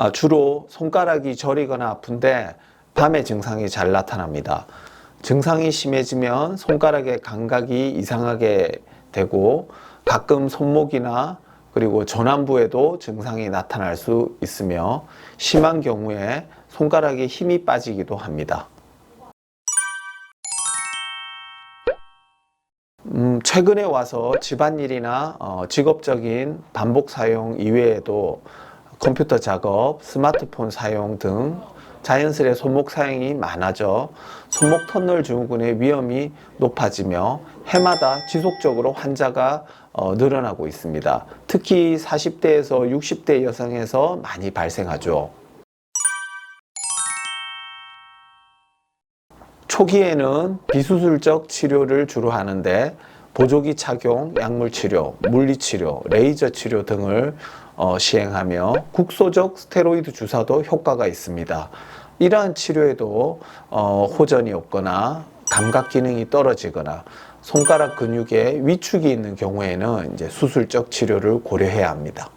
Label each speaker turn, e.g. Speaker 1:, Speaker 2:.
Speaker 1: 아, 주로 손가락이 저리거나 아픈데 밤에 증상이 잘 나타납니다. 증상이 심해지면 손가락의 감각이 이상하게 되고 가끔 손목이나 그리고 전완부에도 증상이 나타날 수 있으며 심한 경우에 손가락에 힘이 빠지기도 합니다. 음, 최근에 와서 집안일이나 어, 직업적인 반복 사용 이외에도 컴퓨터 작업, 스마트폰 사용 등 자연스레 손목 사용이 많아져 손목 터널 증후군의 위험이 높아지며 해마다 지속적으로 환자가 어, 늘어나고 있습니다. 특히 40대에서 60대 여성에서 많이 발생하죠. 초기에는 비수술적 치료를 주로 하는데 보조기 착용, 약물 치료, 물리 치료, 레이저 치료 등을 어, 시행하며 국소적 스테로이드 주사도 효과가 있습니다. 이러한 치료에도 어, 호전이 없거나 감각 기능이 떨어지거나 손가락 근육에 위축이 있는 경우에는 이제 수술적 치료를 고려해야 합니다.